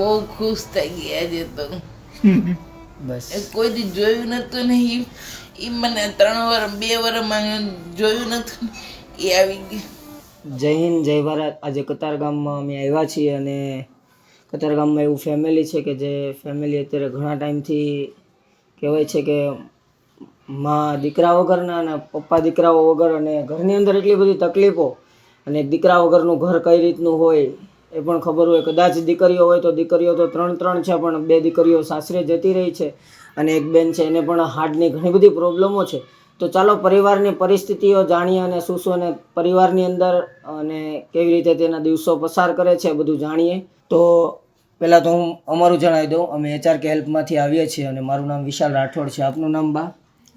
બહુ ખુશ થઈ ગયા આજે તો. બસ. એ કોઈ દી જોયું નતું ને એ મને ત્રણ વાર બે વારમાં જોયું નતું એ આવી ગયું. જય હિન્દ જય ભારત. આજે કતાર ગામમાં અમે આવ્યા છીએ અને કતારગામમાં એવું ફેમિલી છે કે જે ફેમિલી અત્યારે ઘણા ટાઈમથી કહેવાય છે કે માં દીકરા વગરના અને પપ્પા દીકરાઓ વગર અને ઘરની અંદર એટલી બધી તકલીફો અને દીકરા વગરનું ઘર કઈ રીતનું હોય એ પણ ખબર હોય કદાચ દીકરીઓ હોય તો દીકરીઓ તો ત્રણ ત્રણ છે પણ બે દીકરીઓ સાસરે જતી રહી છે અને એક બેન છે એને પણ હાર્ટની ઘણી બધી પ્રોબ્લેમો છે. તો ચાલો પરિવારની પરિસ્થિતિઓ જાણીએ અને શું શું અને પરિવારની અંદર અને કેવી રીતે તેના દિવસો પસાર કરે છે બધું જાણીએ. તો પહેલાં તો હું અમારું જણાવી દઉં. અમે એચઆર કે હેલ્પમાંથી આવીએ છીએ અને મારું નામ વિશાલ રાઠોડ છે. આપનું નામ બા?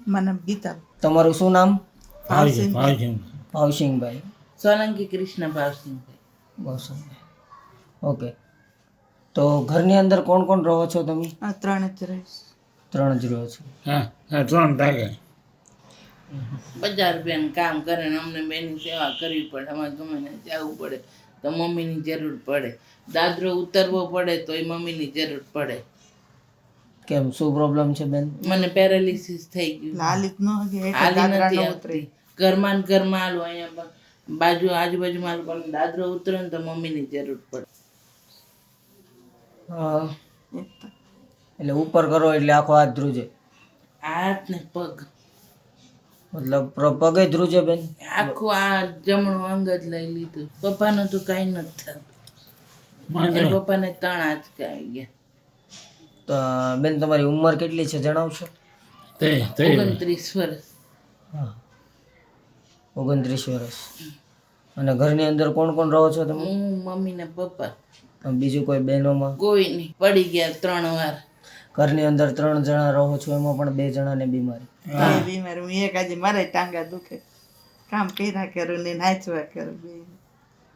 નામ ગીતા. તમારું શું નામ? ભાવસિંહ. ભાવસિંહભાઈ. સોલંકી કૃષ્ણ ભાવસિંહભાઈ. ભાવસિંહભાઈ ઓકે. તો ઘરની અંદર કોણ કોણ રહો છો તમે? આ ત્રણ જ રહીશ ત્રણ જ રહો છો. બજાર બેન કામ કરે ને અમને બેની સેવા કરવી પડે. અમારે ગમે ને જવું પડે. તો મમ્મીની જરૂર પડે. દાદરો ઉતરવો પડે તો એ મમ્મીની જરૂર પડે. કેમ શું પ્રોબ્લેમ છે બેન? મને પેરાલિસિસ થઈ ગયું. લાલિત ન હાલી નથી ન આવતી. ઘરમાં ઘરમાં હાલો અહીંયા બાજુ આજુબાજુમાં હાલું પણ દાદરો ઉતરે ને તો મમ્મીની જરૂર પડે. હા. એટલે ઉપર કરો એટલે આખો હાથ ધ્રુજે. હાથ ને પગ. મતલબ પગે ધ્રુજે બેન? આખું આ જમણું અંગ જ લઈ લીધું. પપ્પાનું તો કાંઈ નથી થતું પપ્પાને ત્રણ હાથ આવી ગયા. તો બેન તમારી ઉંમર કેટલી છે જણાવશો? ઓગણત્રીસ વર્ષ. હા. ઓગણત્રીસ વર્ષ. અને ઘરની અંદર કોણ કોણ રહો છો તમે? હું મમ્મી ને પપ્પા. બીજું કોઈ બહેનોમાં? કોઈ નહીં. પડી ગયા ત્રણ વાર. ઘરની અંદર ત્રણ જણા રહો છો એમાં પણ બે જણાને બીમારી. બીમારી. હું એક આજે મારે ટાંગા દુખે. કામ કર્યા કરું ને નાચવા કરું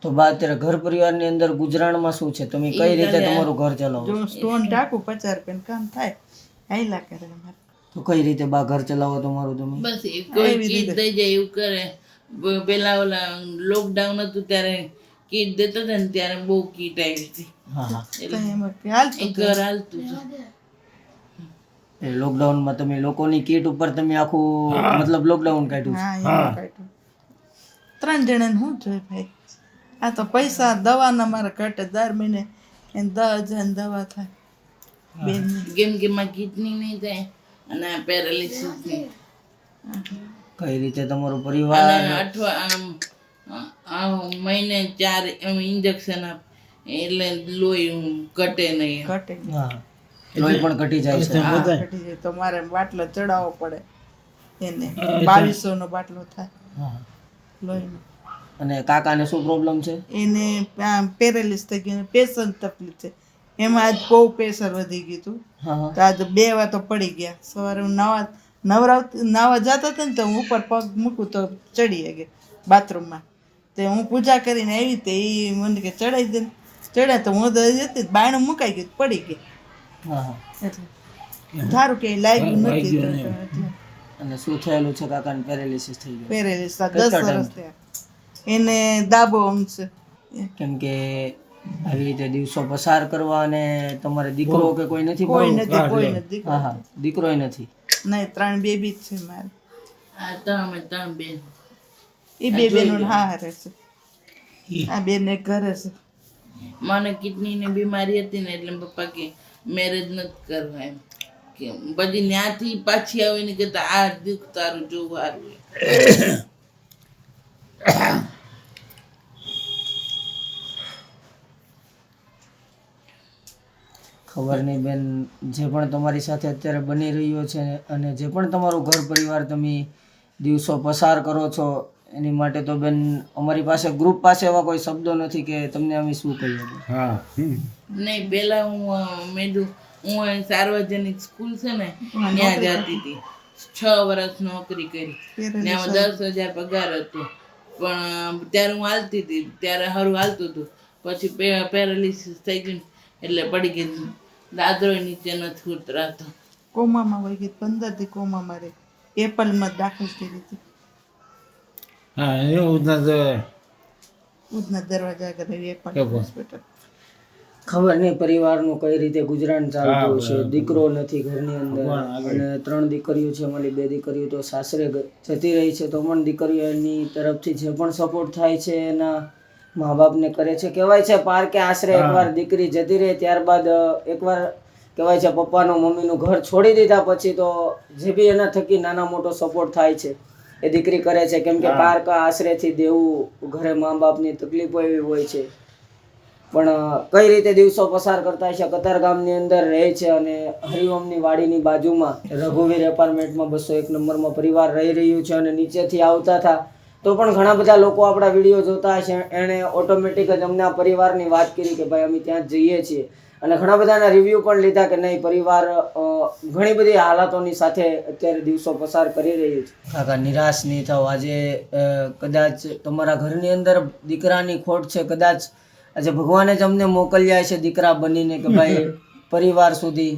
તો બા અત્યારે ઘર પરિવારની અંદર ગુજરાણમાં શું છે? તમે કઈ રીતે તમારું ઘર ચલાવો જો સ્ટોન ટાકું પચાસ રૂપિયાનું કામ થાય હાઈલા કરે તો કઈ રીતે બા ઘર ચલાવો તમારું તમે? બસ કોઈ ચીજ દઈ જાય એવું કરે. પેલા ઓલા લોકડાઉન હતું ત્યારે કીટ દેતા હતા ને ત્યારે બહુ કીટ આવી હતી. હા હા. તો એમાં કે હાલ એ ઘર હાલતું હતું. લોકડાઉનમાં તમે લોકોની કીટ ઉપર તમે આખું મતલબ લોકડાઉન કાઢ્યું ત્રણ જણાને શું જોઈએ ભાઈ? આ તો પૈસા દવાના મારા ઘટે દર મહિને એને દસ હજાર દવા થાય. કેમ કે માં કિડની નહીં થાય અને પેરાલિસિસ કઈ રીતે તમારું પરિવાર અઠવા મહિને ચાર એમ ઇન્જેક્શન આપ એટલે લોહી ઘટે નહીં. ઘટે લોહી પણ ઘટી જાય છે. ઘટી જાય. તો મારે બાટલો ચડાવવો પડે. એને બાવીસો નો બાટલો થાય. હા. લોહીનો. અને કાકાને શું પ્રોબ્લેમ છે? એને પેરેલિસ થઈ ગયું પેશન તકલીફ છે. એમાં આજ બહુ પ્રેશર વધી ગયું હતું. તો આજ બે વાર તો પડી ગયા. સવારે હું નાવા નવરાવ નાવા જતા હતા ને તો હું ઉપર પગ મૂકું તો ચડી ગયા બાથરૂમમાં તે હું પૂજા કરીને આવી તે એ મને કે ચડાઈ દે. ચડ્યા તો હું તો જતી બાયણું મુકાઈ ગયું પડી ગઈ. હા હા. એટલે સારું કે લાગ્યું નથી અને શું થયેલું છે કાકાને પેરેલિસિસ થઈ ગયું? પેરેલિસિસ દસ વર્ષ થયા? એને દાબો અંશ. કેમ કે આવી રીતે દિવસો પસાર કરવા અને તમારે દીકરો કે કોઈ નથી કોઈ નથી કોઈ નથી. હા હા. દીકરોય નથી. નહીં ત્રણ બેબી જ છે મારે. ત્રણ બેન. એ બે બેનો હા હારે છે. આ બેન ઘરે છે. મને કિડનીની બીમારી હતી ને એટલે પપ્પા કે મેરેજ નથી કરવા એમ. કે પછી ત્યાંથી પાછી આવીને કે આ દુઃખ તારું જોવું હારું ખબર નહીં બેન જે પણ તમારી સાથે અત્યારે બની રહ્યો છે અને જે પણ તમારું ઘર પરિવાર તમે દિવસો પસાર કરો છો એની માટે તો બેન અમારી પાસે ગ્રુપ પાસે એવા કોઈ શબ્દો નથી કે તમને અમે શું કહીએ નહીં પહેલા હું મેદુ મેં હું સાર્વજનિક સ્કૂલ છે ને ત્યાં જતી હતી. છ વર્ષ નોકરી કરી. ને દસ હજાર પગાર હતો. પણ ત્યારે હું હાલતી હતી ત્યારે સારું હાલતું હતું. પછી પેરાલિસિસ થઈ ગયું એટલે પડી ગઈ દાદરો નીચે નથી ઉતરાતો. કોમામાં વહી ગઈ પંદરથી કોમામાં રહી. એપલમાં દાખલ કરી હતી. ઉધના દરવાજા આગળ રહી હોસ્પિટલ ખબર નહીં પરિવારનું કઈ રીતે ગુજરાન ચાલતું છે. દીકરો નથી ઘરની અંદર. અને ત્રણ દીકરીઓ છે મારી બે દીકરીઓ તો સાસરે જતી રહી છે તો પણ દીકરીઓ એની તરફથી જે પણ સપોર્ટ થાય છે એના મા બાપને કરે છે. કહેવાય છે પાર્કે આશરે એકવાર દીકરી જતી રહે ત્યારબાદ એકવાર કહેવાય છે પપ્પાનું મમ્મીનું ઘર છોડી દીધા પછી તો જે બી એના થકી નાના મોટો સપોર્ટ થાય છે. એ દીકરી કરે છે કેમ કે પાર્ક આશરેથી દેવું ઘરે મા બાપની તકલીફો એવી હોય છે. પણ કઈ રીતે દિવસો પસાર કરતા છે કતાર ગામની અંદર રહે છે અને હરિઓમની વાડીની બાજુમાં રઘુવીર એપાર્ટમેન્ટમાં બસો એક નંબરમાં પરિવાર રહી રહ્યું છે અને નીચેથી આવતા હતા તો પણ ઘણા બધા લોકો આપણા વીડિયો જોતા હશે. એણે ઓટોમેટિક જ અમને આ પરિવારની વાત કરી કે ભાઈ અમે ત્યાં જ જઈએ છીએ. અને ઘણા બધાના રિવ્યૂ પણ લીધા કે નહીં પરિવાર ઘણી બધી હાલાતોની સાથે અત્યારે દિવસો પસાર કરી રહ્યું છે. કાકા નિરાશ નહીં થાવ આજે કદાચ તમારા ઘરની અંદર દીકરાની ખોટ છે કદાચ આજે ભગવાને જ અમને મોકલ્યા છે દીકરા બનીને કે ભાઈ પરિવાર સુધી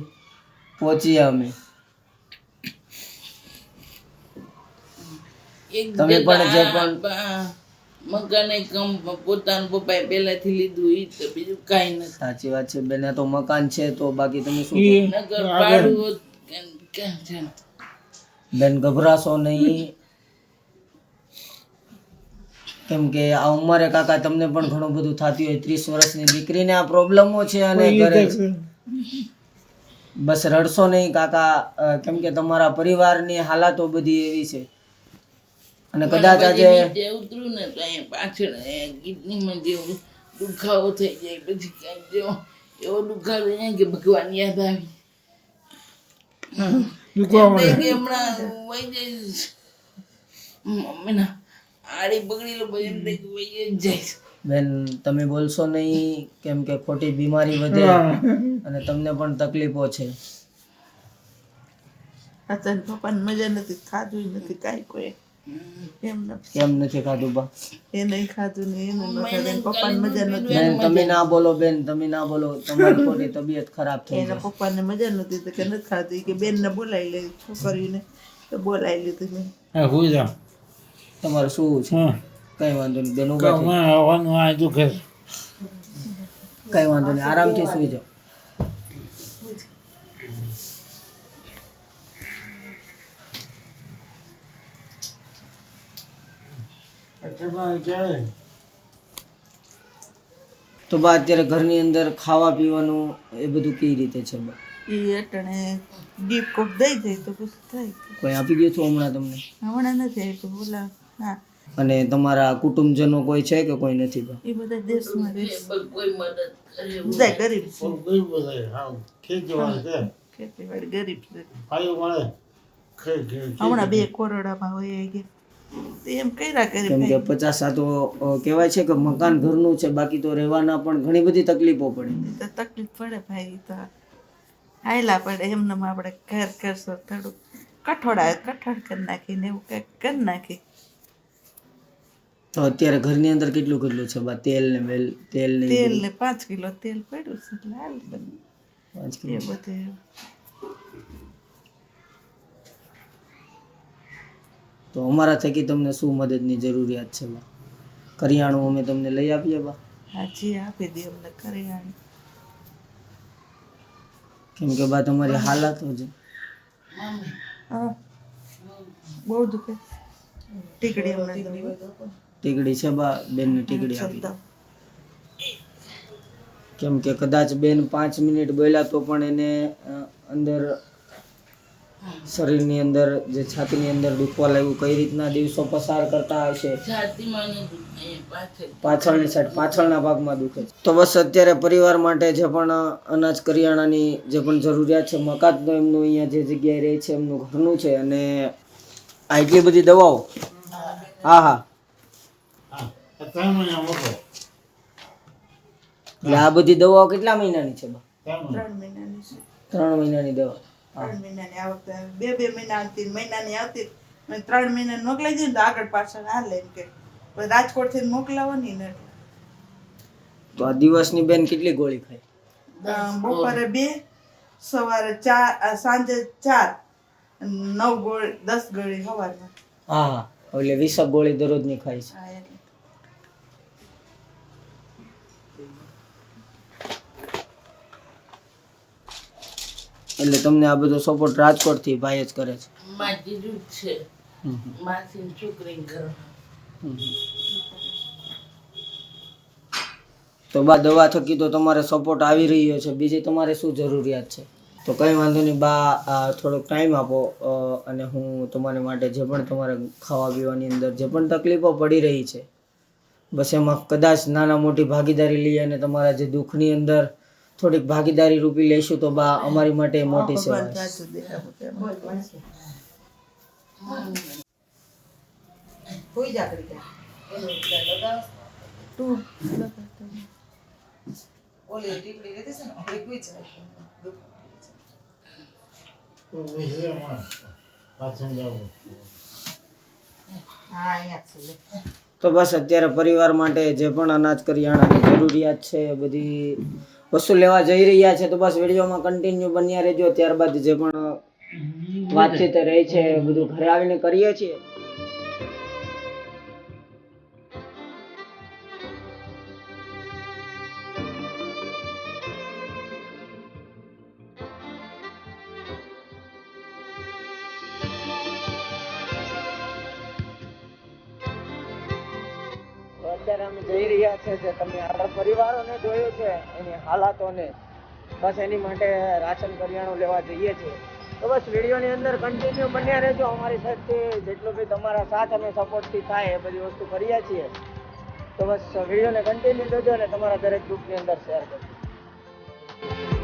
પહોંચીએ અમે. તમે પણ જે પણ- મકાને કમ પોતાનું પપ્પાએ પહેલાથી લીધું ઈ તો બીજું કાંઈ નથી. સાચી વાત છે બેન તો મકાન છે તો બાકી તમે શું નગર પાડું હોત કે- ક્યાં છે બેન ગભરાશો નહીં. કેમ કે આ ઉંમરે કાકા તમને પણ ઘણું બધું થતી હોય ત્રીસ વર્ષની દીકરીને આ પ્રોબ્લેમો છે અને ઘરે. બસ રડશો નહીં કાકા. કેમ કે તમારા પરિવારની હાલાતો બધી એવી છે. અને કદાચ આજે ઉતરું ને તો અહીંયા પાછળ કિડનીમાં જેવું દુખાવો થઈ જાય. પછી ક્યાંક જેવો એવો દુખાવો થઈ જાય કે ભગવાન યાદ આવી. હમણાં વહી જઈશ. મમ્મીના આડી પકડી લો પછી એમ થાય વહી જઈશ. બેન તમે બોલશો નહીં કેમ કે ખોટી બીમારી વધે અને તમને પણ તકલીફો છે. અત્યારે પપ્પાને મજા નથી ખાધું નથી કાંઈ કોઈ. કેમ નથી ખાધું બા. એ નહીં ખાધું ને એને ન પપ્પાને મજા નથી બેન તમે ના બોલો બેન તમે ના બોલો. તમારી ખોટી તબિયત ખરાબ થઈ એના પપ્પાને મજા નહોતી તો કે નથી ખાધું. કે કે બેનને બોલાવી લે છોકરીને તો બોલાવી લીધું મેં. તમારું શું છે? કઈ વાંધો નહીં બેન ઊભા કઈ વાંધો નહીં આરામથી સુઈ જાઓ. તો બા અત્યારે ઘરની અંદર ખાવા પીવાનું એ બધું કેવી રીતે છે બા? એ અટણે ડીપ કોક દઈ જાય તો પછી થાય. કોઈ આપી ગયું છું હમણાં તમને? હમણાં નથી તો બોલા હા. અને તમારા કુટુંબજનો કોઈ છે કે કોઈ નથી બા? એ બધા દેશમાં રહે છે. કોઈ મદદ કરે બધા ગરીબ છે. ખેતીવાડી ગરીબ છે. હમણાં બે કરોડામાં હોય ગયા. એમ કર્યા કરી કેમ કે પચાસ સાતો કહેવાય છે કે મકાન ઘરનું છે બાકી તો રહેવાના પણ ઘણી બધી તકલીફો પડે. તો તકલીફ પડે ભાઈ તો હાયલા પડે એમને આપણે ઘર કરશો થોડું કઠોળ કઠોળ કરી નાખીને એવું કંઈક કરી નાખી તો અત્યારે ઘરની અંદર કેટલું કેટલું છે? બા તેલ ને વેલ તેલ ને તેલ ને પાંચ કિલો તેલ પડ્યું છે બધું. પાંચ કિલો. બધું તો અમારા થકી તમને શું મદદની જરૂરિયાત છે બા? કરિયાણું અમે તમને લઈ આપીએ બા. હાજી આપી દે અમને કરિયાણું. કેમ કે બા તમારી હાલત હા. બહુ દુખે. ટીકડી અમને ટીકડી છે બા? બેનને ટીકડી આપી કેમ કે કદાચ બેન પાંચ મિનિટ બોલ્યા તો પણ એને અંદર શરીરની અંદર જે છાતીની અંદર દુખવા લાગ્યું કઈ રીતના દિવસો પસાર કરતા હશે? પાછળની સાઈડ પાછળના ભાગમાં દુખે છે. તો બસ અત્યારે પરિવાર માટે જે પણ અનાજ કરિયાણાની જે પણ જરૂરિયાત છે મકાન તો એમનું અહીંયા જે જગ્યાએ રહે છે એમનું ઘરનું છે અને આ એટલી બધી દવાઓ? હા હા. એટલે આ બધી દવાઓ કેટલા મહિનાની છે ત્રણ મહિનાની છે. ત્રણ મહિનાની દવા. ત્રણ મહિનાની આવતા બે બે મહિના આવતી મહિનાની આવતી ત્રણ મહિના મોકલાઈ દે ને તો આગળ પાછળ હાલે એમ કે. રાજકોટથી મોકલાવવાની ને તો આ દિવસની બેન કેટલી ગોળી ખાઈ? બપોરે બે સવારે ચાર સાંજે ચાર નવ ગોળી દસ ગોળી સવારમાં હા એટલે વીસ ગોળી દરરોજની ખાય છે. એટલે તમને આ બધો સપોર્ટ રાજકોટથી ભાઈ જ કરે છે. મારી જીજુ છે. હમ છોકરી તો બા દવા થકી તો તમારે સપોર્ટ આવી રહ્યો છે. બીજી તમારે શું જરૂરિયાત છે? તો કંઈ વાંધો નહીં બા થોડોક ટાઈમ આપો અને હું તમારા માટે જે પણ તમારે ખાવા પીવાની અંદર જે પણ તકલીફો પડી રહી છે બસ એમાં કદાચ નાના મોટી ભાગીદારી લઈ અને તમારા જે દુઃખની અંદર થોડીક ભાગીદારી રૂપી લઈશું તો બા અમારી માટે મોટી સેવા. તો બસ અત્યારે પરિવાર માટે જે પણ અનાજ કરિયાણાની જરૂરિયાત છે બધી વસ્તુ લેવા જઈ રહ્યા છે તો બસ વિડીયોમાં કન્ટિન્યુ બન્યા રહેજો. ત્યારબાદ જે પણ વાતચીત રહી છે બધું ઘરે આવીને કરીએ છીએ. છે તમે આપણા પરિવારોને જોયું છે, એની હાલાતોને. બસ એની માટે રાશન કરિયાણું લેવા જઈએ છીએ. તો બસ વિડીયોની અંદર કન્ટિન્યુ બન્યા રહેજો. અમારી સાથે જેટલું બી તમારા સાથ અને સપોર્ટથી થાય એ બધી વસ્તુ કરીએ છીએ. તો બસ વિડીયોને કન્ટિન્યુ જોજો અને તમારા દરેક ગ્રુપની અંદર શેર કરજો.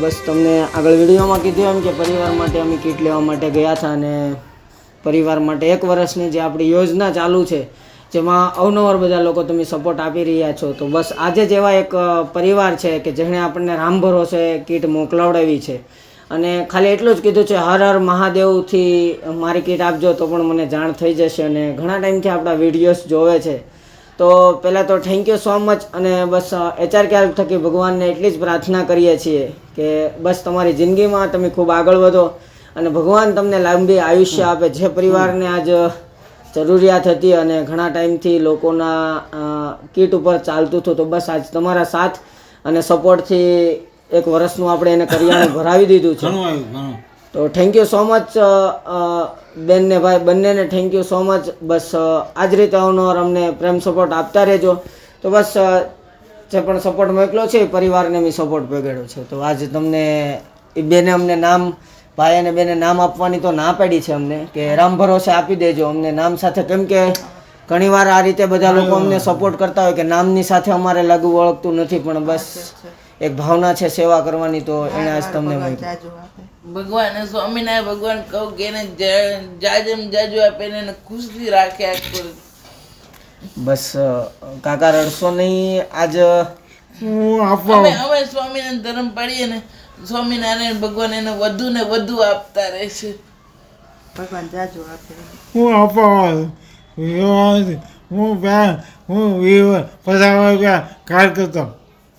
બસ તમને આગળ વિડીયોમાં કીધું એમ કે પરિવાર માટે અમે કીટ લેવા માટે ગયા હતા અને પરિવાર માટે એક વર્ષની જે આપણી યોજના ચાલુ છે, જેમાં અવનવર બધા લોકો તમે સપોર્ટ આપી રહ્યા છો. તો બસ આજે જ એવા એક પરિવાર છે કે જેણે આપણને રામ ભરોસે કીટ મોકલાવડાવી છે. અને ખાલી એટલું જ કીધું છે, હર હર મહાદેવથી મારી કીટ આપજો તો પણ મને જાણ થઈ જશે અને ઘણા ટાઈમથી આપણા વિડીયોઝ જોવે છે. તો પહેલાં તો થેન્ક યુ સો મચ અને બસ એચઆર કેલ્પ થકી ભગવાનને એટલી જ પ્રાર્થના કરીએ છીએ કે બસ તમારી જિંદગીમાં તમે ખૂબ આગળ વધો અને ભગવાન તમને લાંબી આયુષ્ય આપે. જે પરિવારને આજ જરૂરિયાત હતી અને ઘણા ટાઈમથી લોકોના કીટ ઉપર ચાલતું હતું, તો બસ આજ તમારા સાથ અને સપોર્ટથી એક વર્ષનું આપણે એને કરિયાણું ભરાવી દીધું છે. તો થેન્ક યુ સો મચ બેન ને ભાઈ બંનેને થેન્ક યુ સો મચ બસ આ જ રીતે અવનવાર અમને પ્રેમ સપોર્ટ આપતા રહેજો. તો બસ જે પણ સપોર્ટ મોકલો છે એ પરિવારને મેં સપોર્ટ પકડ્યો છે. તો આજે તમને એ બેને અમને નામ ભાઈ અને બેને નામ આપવાની તો ના પાડી છે અમને કે રામ ભરોસે આપી દેજો. અમને નામ સાથે કેમ કે ઘણીવાર આ રીતે બધા લોકો અમને સપોર્ટ કરતા હોય કે નામની સાથે અમારે લાગુ ઓળખતું નથી પણ બસ એક ભાવના છે સેવા કરવાની તો એને આજ તમને મળી. ભગવાન સ્વામિનારાયણ ભગવાન કહું કે એને જાજમ જાજુ આપે ને એને ખુશથી રાખે આખું બસ કાકા રડશો નહીં આજ. હું આપવા અમે અમે સ્વામિનારાયણ ધર્મ પાડીએ ને સ્વામિનારાયણ ભગવાન એને વધુ ને વધુ આપતા રહેશે. ભગવાન જાજુ આપે. હું આપવા વિવાહ હું બે હું વિવાહ પચાસ રૂપિયા કાર કરતો.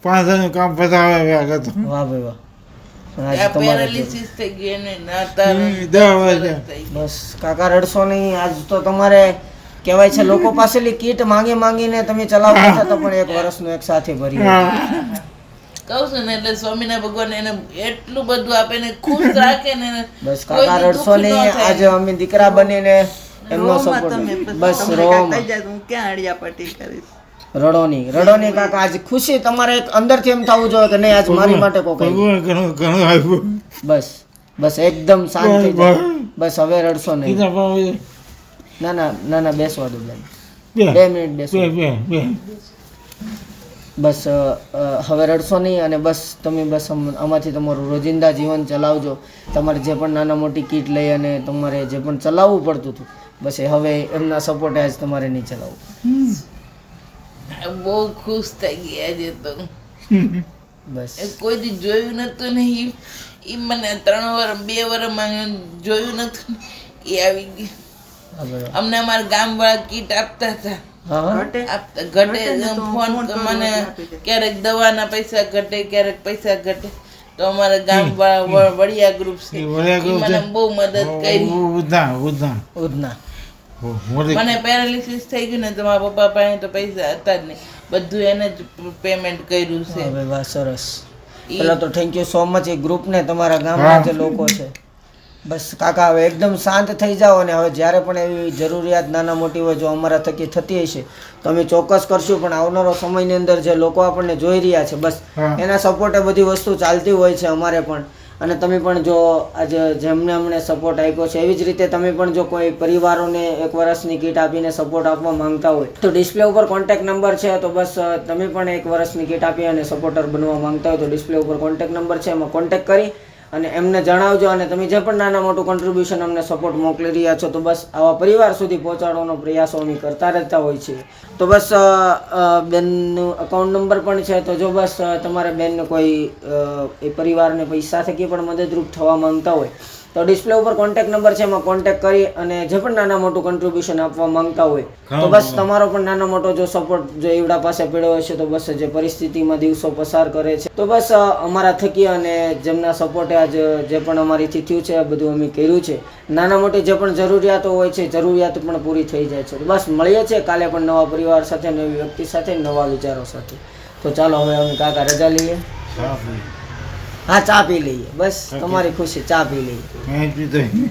પાંચસોનું કામ પચાસ રૂપિયા કરતો. વાહ ભાઈ વાહ. બસ કાકા રડશો નહીં. આજ તો તમારે કહેવાય છે લોકો પાસેલી કીટ માંગી માંગીને તમે ચલાવતા હતા તો પણ એક વર્ષનું એક સાથે ભરી કહું છું ને એટલે સ્વામીના ભગવાન એને એટલું બધું આપે ને ખુશ રાખે ને બસ કાકા રડશો નહીં. આજે અમે દીકરા બનીને એમનો સપોર્ટ તમે બસ રોમ. રો થઈ જાય હું ક્યાં અડિયા પટ્ટી કરીશ? રડો નહીં રડો નહીં કાકા આજ ખુશી તમારે એક અંદરથી એમ થવું જોઈએ કે નહીં આજ મારી માટે કોઈ ઘણું બસ બસ એકદમ શાંત થઈ બસ હવે રડશો નહીં. ના ના ના ના બેસવા દો બેન. બે મિનિટ બેસો. બે બે બે. બસ હવે રડશો નહીં અને બસ તમે બસ આમાંથી તમારું રોજિંદા જીવન ચલાવજો. તમારે જે પણ નાના મોટી કીટ લઈ અને તમારે જે પણ ચલાવવું પડતું હતું બસ એ હવે એમના સપોર્ટે આજ તમારે નહીં ચલાવવું બહુ ખુશ થઈ ગયા છે તો. બસ. એ કોઈ જોયું નતું ને એ ઈ મને ત્રણ વર બે વરમાં જોયું નતું એ આવી ગયું અમને અમારા ગામ વાળા કીટ આપતા હતા. આપતા ઘટે ફોન મને ક્યારેક દવાના પૈસા ઘટે ક્યારેક પૈસા ઘટે. તો અમારા ગામ વાળા વડિયા ગ્રુપ છે. મને બહુ મદદ કરી. ઉધના ઉધના. ઉધના. મને પેરાલિસિસ થઈ ગયું ને તો મારા પપ્પા પાસે તો પૈસા હતા જ નહીં. બધું એને જ પેમેન્ટ કર્યું છે. હવે વાહ સરસ. પેલા તો થેન્ક યુ સો મચ એ ગ્રુપને તમારા ગામના જે લોકો છે. બસ કાકા હવે એકદમ શાંત થઈ જાઓ અને હવે જ્યારે પણ એવી જરૂરિયાત નાના મોટી હોય જો અમારા થકી થતી હશે તો અમે ચોક્કસ કરશું. પણ આવનારો સમયની અંદર જે લોકો આપણને જોઈ રહ્યા છે બસ એના સપોર્ટે બધી વસ્તુ ચાલતી હોય છે અમારે પણ. અને તમે પણ જો આજે જેમને અમને સપોર્ટ આપ્યો છે, એવી જ રીતે તમે પણ જો કોઈ પરિવારોને એક વર્ષની કીટ આપીને સપોર્ટ આપવા માંગતા હોય, તો ડિસ્પ્લે ઉપર કોન્ટેક્ટ નંબર છે, તો બસ તમે પણ એક વર્ષની કીટ આપી અને સપોર્ટર બનવા માંગતા હોય તો ડિસ્પ્લે ઉપર કોન્ટેક્ટ નંબર છે, એમાં કોન્ટેક્ટ કરી અને એમને જણાવજો અને તમે જે પણ નાના મોટું કોન્ટ્રીબ્યુશન અમને સપોર્ટ મોકલી રહ્યા છો, તો બસ આવા પરિવાર સુધી પહોંચાડવાનો પ્રયાસો અમે કરતા રહેતા હોય છે. તો બસ બેનનું અકાઉન્ટ નંબર પણ છે, તો જો બસ તમારે બેનને કોઈ એ પરિવારને પૈસા થકી પણ મદદરૂપ થવા માંગતા હોય તો ડિસ્પ્લે ઉપર કોન્ટેક્ટ નંબર છે એમાં કોન્ટેક્ટ કરી અને જે પણ નાના મોટું કન્ટ્રીબ્યુશન આપવા માંગતા હોય તો બસ તમારો પણ નાનો મોટો જો સપોર્ટ જો એવડા પાસે પડ્યો હશે તો બસ જે પરિસ્થિતિમાં દિવસો પસાર કરે છે. તો બસ અમારા થકી અને જેમના સપોર્ટે આજ જે પણ અમારીથી થયું છે બધું અમે કર્યું છે. નાના મોટી જે પણ જરૂરિયાતો હોય છે જરૂરિયાતો પણ પૂરી થઈ જાય છે. બસ મળીએ છીએ કાલે પણ નવા પરિવાર સાથે નવી વ્યક્તિ સાથે નવા વિચારો સાથે. તો ચાલો હવે અમે કાકા રજા લઈએ. હા ચા પી લઈએ. બસ તમારી ખુશી ચા પી લઈએ.